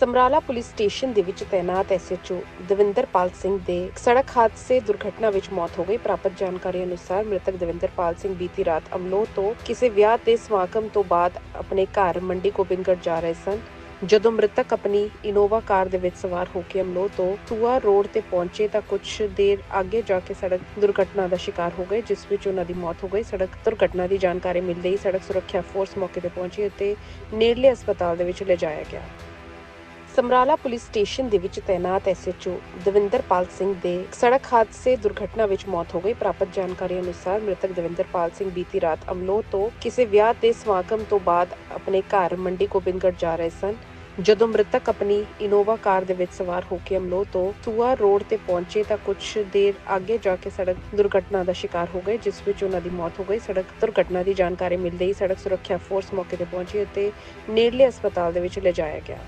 Samrala police station ਦੇ ਵਿੱਚ ਤੈਨਾਤ ਐਸਐਚਓ ਦਵਿੰਦਰਪਾਲ ਸਿੰਘ ਦੇ ਸੜਕ ਹਾਦਸੇ ਦੁਰਘਟਨਾ ਵਿੱਚ ਮੌਤ ਹੋ ਗਈ। ਪ੍ਰਾਪਤ ਜਾਣਕਾਰੀ ਅਨੁਸਾਰ ਮ੍ਰਿਤਕ ਦਵਿੰਦਰਪਾਲ ਸਿੰਘ ਬੀਤੀ ਰਾਤ ਅਮਲੋਹ ਤੋਂ ਕਿਸੇ ਵਿਆਹ ਤੇ ਸਮਾਗਮ ਤੋਂ ਬਾਅਦ ਆਪਣੇ ਘਰ ਮੰਡੀ ਗੋਬਿੰਦਗੜ੍ਹ ਜਾ ਰਹੇ ਸਨ। ਜਦੋਂ ਮ੍ਰਿਤਕ ਆਪਣੀ ਇਨੋਵਾ ਕਾਰ ਦੇ ਵਿੱਚ ਸਵਾਰ ਹੋ ਕੇ ਅਮਲੋਹ ਤੋਂ ਸੂਆ ਰੋਡ ਤੇ ਪਹੁੰਚੇ ਤਾਂ ਕੁਝ ਦੇਰ ਅੱਗੇ ਜਾ ਕੇ ਸੜਕ ਦੁਰਘਟਨਾ ਦਾ ਸ਼ਿਕਾਰ ਹੋ ਗਏ, ਜਿਸ ਵਿੱਚ ਉਹਨਾਂ ਦੀ ਮੌਤ ਹੋ ਗਈ। ਸੜਕ ਦੁਰਘਟਨਾ ਦੀ ਜਾਣਕਾਰੀ ਮਿਲਦੇ ਹੀ ਸੜਕ ਸੁਰੱਖਿਆ ਫੋਰਸ ਮੌਕੇ ਤੇ ਪਹੁੰਚੀ ਅਤੇ ਨੇੜਲੇ ਹਸਪਤਾਲ ਦੇ ਵਿੱਚ ਲਿਜਾਇਆ ਗਿਆ। ਸਮਰਾਲਾ ਪੁਲਿਸ ਸਟੇਸ਼ਨ ਦੇ ਵਿੱਚ ਤੈਨਾਤ ਐਸਐਚਓ ਦਵਿੰਦਰਪਾਲ ਸਿੰਘ ਦੇ ਸੜਕ ਹਾਦਸੇ ਦੁਰਘਟਨਾ ਵਿੱਚ ਮੌਤ ਹੋ ਗਈ। ਪ੍ਰਾਪਤ ਜਾਣਕਾਰੀ ਅਨੁਸਾਰ ਮ੍ਰਿਤਕ ਦਵਿੰਦਰਪਾਲ ਸਿੰਘ ਬੀਤੀ ਰਾਤ ਅਮਲੋਹ ਤੋਂ ਕਿਸੇ ਵਿਆਹ ਦੇ ਸਮਾਗਮ ਤੋਂ ਬਾਅਦ ਆਪਣੇ ਘਰ ਮੰਡੀ ਗੋਬਿੰਦਗੜ੍ਹ ਜਾ ਰਹੇ ਸਨ। ਜਦੋਂ ਮ੍ਰਿਤਕ ਆਪਣੀ ਇਨੋਵਾ ਕਾਰ ਦੇ ਵਿੱਚ ਸਵਾਰ ਹੋ ਕੇ ਅਮਲੋਹ ਤੋਂ ਸੂਆ ਰੋਡ ਤੇ ਪਹੁੰਚੇ ਤਾਂ ਕੁਝ ਦੇਰ ਅੱਗੇ ਜਾ ਕੇ ਸੜਕ ਦੁਰਘਟਨਾ ਦਾ ਸ਼ਿਕਾਰ ਹੋ ਗਏ, ਜਿਸ ਵਿੱਚ ਉਹਨਾਂ ਦੀ ਮੌਤ ਹੋ ਗਈ। ਸੜਕ ਦੁਰਘਟਨਾ ਦੀ ਜਾਣਕਾਰੀ ਮਿਲਦੇ ਹੀ ਸੜਕ ਸੁਰੱਖਿਆ ਫੋਰਸ ਮੌਕੇ ਤੇ ਪਹੁੰਚੀ ਅਤੇ ਨੇੜਲੇ ਹਸਪਤਾਲ ਦੇ ਵਿੱਚ ਲਿਜਾਇਆ ਗਿਆ।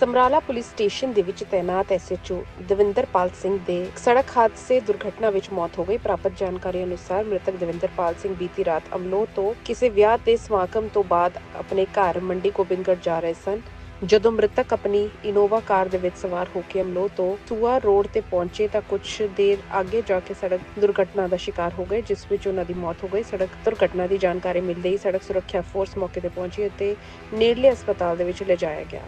ਸਮਰਾਲਾ ਪੁਲਿਸ ਸਟੇਸ਼ਨ ਦੇ ਵਿੱਚ ਤੈਨਾਤ ਐਸਐਚਓ ਦਵਿੰਦਰਪਾਲ ਸਿੰਘ ਦੇ ਸੜਕ ਹਾਦਸੇ ਦੁਰਘਟਨਾ ਵਿੱਚ ਮੌਤ ਹੋ ਗਈ। ਪ੍ਰਾਪਤ ਜਾਣਕਾਰੀ ਅਨੁਸਾਰ ਮ੍ਰਿਤਕ ਦਵਿੰਦਰਪਾਲ ਸਿੰਘ ਬੀਤੀ ਰਾਤ ਅਮਲੋਹ ਤੋਂ ਕਿਸੇ ਵਿਆਹ ਤੇ ਸਮਾਗਮ ਤੋਂ ਬਾਅਦ ਆਪਣੇ ਘਰ ਮੰਡੀ ਗੋਬਿੰਦਗੜ੍ਹ ਜਾ ਰਹੇ ਸਨ। ਜਦੋਂ ਮ੍ਰਿਤਕ ਆਪਣੀ ਇਨੋਵਾ ਕਾਰ ਦੇ ਵਿੱਚ ਸਵਾਰ ਹੋ ਕੇ ਅਮਲੋਹ ਤੋਂ ਸੂਆ ਰੋਡ ਤੇ ਪਹੁੰਚੇ ਤਾਂ ਕੁਝ ਦੇਰ ਅੱਗੇ ਜਾ ਕੇ ਸੜਕ ਦੁਰਘਟਨਾ ਦਾ ਸ਼ਿਕਾਰ ਹੋ ਗਏ, ਜਿਸ ਵਿੱਚ ਉਹਨਾਂ ਦੀ ਮੌਤ ਹੋ ਗਈ। ਸੜਕ ਦੁਰਘਟਨਾ ਦੀ ਜਾਣਕਾਰੀ ਮਿਲਦੇ ਹੀ ਸੜਕ ਸੁਰੱਖਿਆ ਫੋਰਸ ਮੌਕੇ ਤੇ ਪਹੁੰਚੀ ਅਤੇ ਨੇੜਲੇ ਹਸਪਤਾਲ ਦੇ ਵਿੱਚ ਲਿਜਾਇਆ ਗਿਆ।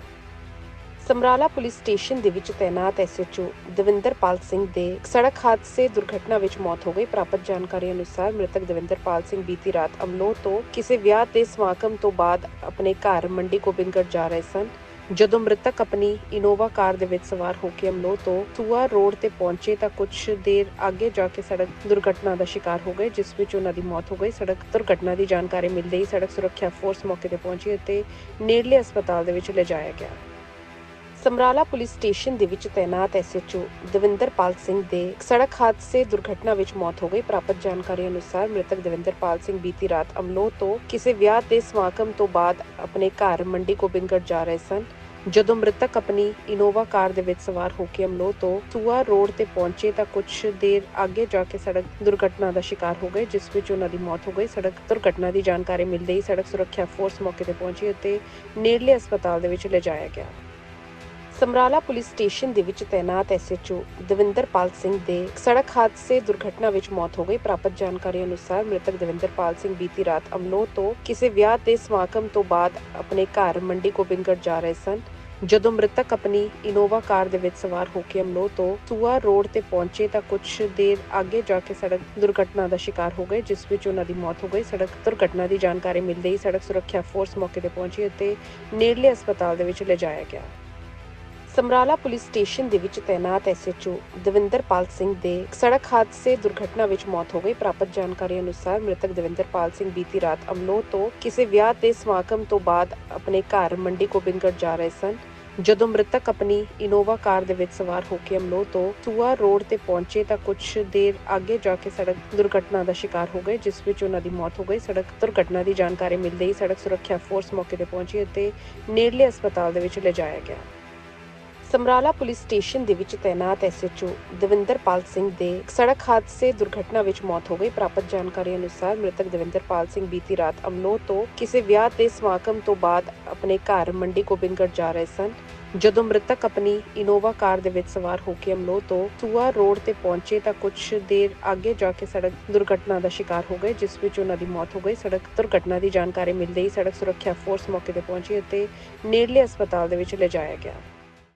ਸਮਰਾਲਾ ਪੁਲਿਸ ਸਟੇਸ਼ਨ ਦੇ ਵਿੱਚ ਤੈਨਾਤ ਐਸਐਚਓ ਦਵਿੰਦਰਪਾਲ ਸਿੰਘ ਦੇ ਸੜਕ ਹਾਦਸੇ ਦੁਰਘਟਨਾ ਵਿੱਚ ਮੌਤ ਹੋ ਗਈ। ਪ੍ਰਾਪਤ ਜਾਣਕਾਰੀ ਅਨੁਸਾਰ ਮ੍ਰਿਤਕ ਦਵਿੰਦਰਪਾਲ ਸਿੰਘ ਬੀਤੀ ਰਾਤ ਅਮਲੋਹ ਤੋਂ ਕਿਸੇ ਵਿਆਹ ਦੇ ਸਮਾਗਮ ਤੋਂ ਬਾਅਦ ਆਪਣੇ ਘਰ ਮੰਡੀ ਗੋਬਿੰਦਗੜ੍ਹ ਜਾ ਰਹੇ ਸਨ। ਜਦੋਂ ਮ੍ਰਿਤਕ ਆਪਣੀ ਇਨੋਵਾ ਕਾਰ ਦੇ ਵਿੱਚ ਸਵਾਰ ਹੋ ਕੇ ਅਮਲੋਹ ਤੋਂ ਸੂਆ ਰੋਡ ਤੇ ਪਹੁੰਚੇ ਤਾਂ ਕੁਝ ਦੇਰ ਅੱਗੇ ਜਾ ਕੇ ਸੜਕ ਦੁਰਘਟਨਾ ਦਾ ਸ਼ਿਕਾਰ ਹੋ ਗਏ, ਜਿਸ ਵਿੱਚ ਉਹਨਾਂ ਦੀ ਮੌਤ ਹੋ ਗਈ। ਸੜਕ ਦੁਰਘਟਨਾ ਦੀ ਜਾਣਕਾਰੀ ਮਿਲਦੇ ਹੀ ਸੜਕ ਸੁਰੱਖਿਆ ਫੋਰਸ ਮੌਕੇ ਤੇ ਪਹੁੰਚੀ ਅਤੇ ਨੇੜਲੇ ਹਸਪਤਾਲ ਦੇ ਵਿੱਚ ਲਿਜਾਇਆ ਗਿਆ। ਸਮਰਾਲਾ ਪੁਲਿਸ ਸਟੇਸ਼ਨ ਦੇ ਵਿੱਚ ਤੈਨਾਤ ਐਸਐਚਓ ਦਵਿੰਦਰਪਾਲ ਸਿੰਘ ਦੇ ਸੜਕ ਹਾਦਸੇ ਦੁਰਘਟਨਾ ਵਿੱਚ ਮੌਤ ਹੋ ਗਈ। ਪ੍ਰਾਪਤ ਜਾਣਕਾਰੀ ਅਨੁਸਾਰ ਮ੍ਰਿਤਕ ਦਵਿੰਦਰਪਾਲ ਸਿੰਘ ਬੀਤੀ ਰਾਤ ਅਮਲੋਹ ਤੋਂ ਕਿਸੇ ਵਿਆਹ ਦੇ ਸਮਾਗਮ ਤੋਂ ਬਾਅਦ ਆਪਣੇ ਘਰ ਮੰਡੀ ਗੋਬਿੰਦਗੜ੍ਹ ਜਾ ਰਹੇ ਸਨ। ਜਦੋਂ ਮ੍ਰਿਤਕ ਆਪਣੀ ਇਨੋਵਾ ਕਾਰ ਦੇ ਵਿੱਚ ਸਵਾਰ ਹੋ ਕੇ ਅਮਲੋਹ ਤੋਂ ਸੂਆ ਰੋਡ ਤੇ ਪਹੁੰਚੇ ਤਾਂ ਕੁਝ ਦੇਰ ਅੱਗੇ ਜਾ ਕੇ ਸੜਕ ਦੁਰਘਟਨਾ ਦਾ ਸ਼ਿਕਾਰ ਹੋ ਗਏ, ਜਿਸ ਵਿੱਚ ਉਹਨਾਂ ਦੀ ਮੌਤ ਹੋ ਗਈ। ਸੜਕ ਦੁਰਘਟਨਾ ਦੀ ਜਾਣਕਾਰੀ ਮਿਲਦੇ ਹੀ ਸੜਕ ਸੁਰੱਖਿਆ ਫੋਰਸ ਮੌਕੇ ਤੇ ਪਹੁੰਚੀ ਅਤੇ ਨੇੜਲੇ ਹਸਪਤਾਲ ਦੇ ਵਿੱਚ ਲਿਜਾਇਆ ਗਿਆ। ਸਮਰਾਲਾ ਪੁਲਿਸ ਸਟੇਸ਼ਨ ਦੇ ਵਿੱਚ ਤੈਨਾਤ ਐਸਐਚਓ ਦਵਿੰਦਰਪਾਲ ਸਿੰਘ ਦੇ ਸੜਕ ਹਾਦਸੇ ਦੁਰਘਟਨਾ ਵਿੱਚ ਮੌਤ ਹੋ ਗਈ। ਪ੍ਰਾਪਤ ਜਾਣਕਾਰੀ ਅਨੁਸਾਰ ਮ੍ਰਿਤਕ ਦਵਿੰਦਰਪਾਲ ਸਿੰਘ ਬੀਤੀ ਰਾਤ ਅਮਲੋਹ ਤੋਂ ਕਿਸੇ ਵਿਆਹ ਦੇ ਸਮਾਗਮ ਤੋਂ ਬਾਅਦ ਆਪਣੇ ਘਰ ਮੰਡੀ ਗੋਬਿੰਦਗੜ੍ਹ ਜਾ ਰਹੇ ਸਨ। ਜਦੋਂ ਮ੍ਰਿਤਕ ਆਪਣੀ ਇਨੋਵਾ ਕਾਰ ਦੇ ਵਿੱਚ ਸਵਾਰ ਹੋ ਕੇ ਅਮਲੋਹ ਤੋਂ ਸੂਆ ਰੋਡ ਤੇ ਪਹੁੰਚੇ ਤਾਂ ਕੁਝ ਦੇਰ ਅੱਗੇ ਜਾ ਕੇ ਸੜਕ ਦੁਰਘਟਨਾ ਦਾ ਸ਼ਿਕਾਰ ਹੋ ਗਏ, ਜਿਸ ਵਿੱਚ ਉਹਨਾਂ ਦੀ ਮੌਤ ਹੋ ਗਈ। ਸੜਕ ਦੁਰਘਟਨਾ ਦੀ ਜਾਣਕਾਰੀ ਮਿਲਦੇ ਹੀ ਸੜਕ ਸੁਰੱਖਿਆ ਫੋਰਸ ਮੌਕੇ ਤੇ ਪਹੁੰਚੀ ਅਤੇ ਨੇੜਲੇ ਹਸਪਤਾਲ ਦੇ ਵਿੱਚ ਲਿਜਾਇਆ ਗਿਆ। ਸਮਰਾਲਾ ਪੁਲਿਸ ਸਟੇਸ਼ਨ ਦੇ ਵਿੱਚ ਤੈਨਾਤ ਐਸਐਚਓ ਦਵਿੰਦਰਪਾਲ ਸਿੰਘ ਦੇ ਸੜਕ ਹਾਦਸੇ ਦੁਰਘਟਨਾ ਵਿੱਚ ਮੌਤ ਹੋ ਗਈ। ਪ੍ਰਾਪਤ ਜਾਣਕਾਰੀ ਅਨੁਸਾਰ ਮ੍ਰਿਤਕ ਦਵਿੰਦਰਪਾਲ ਸਿੰਘ ਬੀਤੀ ਰਾਤ ਅਮਲੋਹ ਤੋਂ ਕਿਸੇ ਵਿਆਹ ਦੇ ਸਮਾਗਮ ਤੋਂ ਬਾਅਦ ਆਪਣੇ ਘਰ ਮੰਡੀ ਗੋਬਿੰਦਗੜ੍ਹ ਜਾ ਰਹੇ ਸਨ। ਜਦੋਂ ਮ੍ਰਿਤਕ ਆਪਣੀ ਇਨੋਵਾ ਕਾਰ ਦੇ ਵਿੱਚ ਸਵਾਰ ਹੋ ਕੇ ਅਮਲੋਹ ਤੋਂ ਸੂਆ ਰੋਡ ਤੇ ਪਹੁੰਚੇ ਤਾਂ ਕੁਝ ਦੇਰ ਅੱਗੇ ਜਾ ਕੇ ਸੜਕ ਦੁਰਘਟਨਾ ਦਾ ਸ਼ਿਕਾਰ ਹੋ ਗਏ, ਜਿਸ ਵਿੱਚ ਉਹਨਾਂ ਦੀ ਮੌਤ ਹੋ ਗਈ। ਸੜਕ ਦੁਰਘਟਨਾ ਦੀ ਜਾਣਕਾਰੀ ਮਿਲਦੇ ਹੀ ਸੜਕ ਸੁਰੱਖਿਆ ਫੋਰਸ ਮੌਕੇ ਤੇ ਪਹੁੰਚੀ ਅਤੇ ਨੇੜਲੇ ਹਸਪਤਾਲ ਦੇ ਵਿੱਚ ਲਿਜਾਇਆ ਗਿਆ। ਸਮਰਾਲਾ ਪੁਲਿਸ ਸਟੇਸ਼ਨ ਦੇ ਵਿੱਚ ਤੈਨਾਤ ਐਸਐਚਓ ਦਵਿੰਦਰਪਾਲ ਸਿੰਘ ਦੇ ਸੜਕ ਹਾਦਸੇ ਦੁਰਘਟਨਾ ਵਿੱਚ ਮੌਤ ਹੋ ਗਈ। ਪ੍ਰਾਪਤ ਜਾਣਕਾਰੀ ਅਨੁਸਾਰ ਮ੍ਰਿਤਕ ਦਵਿੰਦਰਪਾਲ ਸਿੰਘ ਬੀਤੀ ਰਾਤ ਅਮਲੋਹ ਤੋਂ ਕਿਸੇ ਵਿਆਹ ਤੇ ਸਮਾਗਮ ਤੋਂ ਬਾਅਦ ਆਪਣੇ ਘਰ ਮੰਡੀ ਗੋਬਿੰਦਗੜ੍ਹ ਜਾ ਰਹੇ ਸਨ। ਜਦੋਂ ਮ੍ਰਿਤਕ ਆਪਣੀ ਇਨੋਵਾ ਕਾਰ ਦੇ ਵਿੱਚ ਸਵਾਰ ਹੋ ਕੇ ਅਮਲੋਹ ਤੋਂ ਸੂਆ ਰੋਡ ਤੇ ਪਹੁੰਚੇ ਤਾਂ ਕੁਝ ਦੇਰ ਅੱਗੇ ਜਾ ਕੇ ਸੜਕ ਦੁਰਘਟਨਾ ਦਾ ਸ਼ਿਕਾਰ ਹੋ ਗਏ, ਜਿਸ ਵਿੱਚ ਉਹਨਾਂ ਦੀ ਮੌਤ ਹੋ ਗਈ। ਸੜਕ ਦੁਰਘਟਨਾ ਦੀ ਜਾਣਕਾਰੀ ਮਿਲਦੇ ਹੀ ਸੜਕ ਸੁਰੱਖਿਆ ਫੋਰਸ ਮੌਕੇ ਤੇ ਪਹੁੰਚੀ ਅਤੇ ਨੇੜਲੇ ਹਸਪਤਾਲ ਦੇ ਵਿੱਚ ਲਿਜਾਇਆ ਗਿਆ।